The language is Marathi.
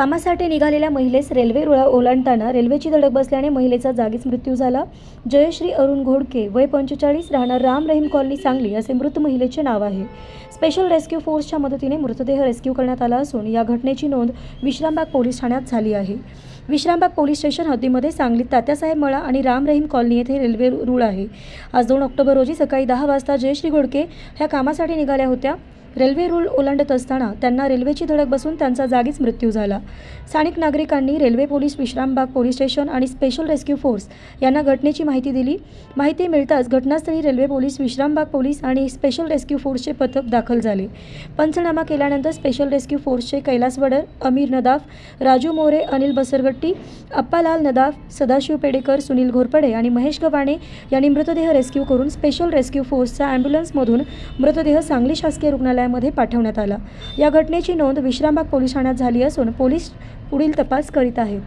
कामासाठी निघालेल्या महिलेस रेल्वे रुळा ओलांडताना रेल्वेची धडक बसल्याने महिलेचा जागीच मृत्यू झाला. जयश्री अरुण घोडके वय पंचेचाळीस राहणार राम रहीम कॉलनी सांगली असे मृत महिलेचे नाव आहे. स्पेशल रेस्क्यू फोर्सच्या मदतीने मृतदेह रेस्क्यू करण्यात आला असून या घटनेची नोंद विश्रामबाग पोलीस ठाण्यात झाली आहे. विश्रामबाग पोलीस स्टेशन हद्दीमध्ये सांगलीत तात्यासाहेब मळा आणि राम रहीम कॉलनी येथे रेल्वे रूळ आहे. आज दोन ऑक्टोबर रोजी सकाळी दहा वाजता जयश्री घोडके ह्या कामासाठी निघाल्या होत्या. रेल्वे रूळ ओलांडत असताना त्यांना रेल्वेची धडक बसून त्यांचा जागीच मृत्यू झाला. स्थानिक नागरिकांनी railway police Vishrambag police station आणि स्पेशल रेस्क्यू फोर्स यांना घटनेची माहिती दिली. माहिती मिळताच घटनास्थळी रेल्वे पोलीस विश्रामबाग पोलीस आणि स्पेशल रेस्क्यू फोर्सचे पथक दाखल झाले. पंचनामा केल्यानंतर स्पेशल रेस्क्यू फोर्सचे कैलास वडर अमीर नदाफ राजू मोरे अनिल बसरगट्टी अप्पालाल नदाफ सदाशिव पेडेकर सुनील घोरपडे आणि महेश गवाणे यांनी मृतदेह रेस्क्यू करून स्पेशल रेस्क्यू फोर्सच्या ॲम्ब्युलन्समधून मृतदेह सांगली शासकीय रुग्णालयामध्ये पाठवण्यात आला. या घटनेची नोंद विश्रामबाग पोलीस ठाण्यात झाली असून पोलीस पुढील तपास करीत आहेत.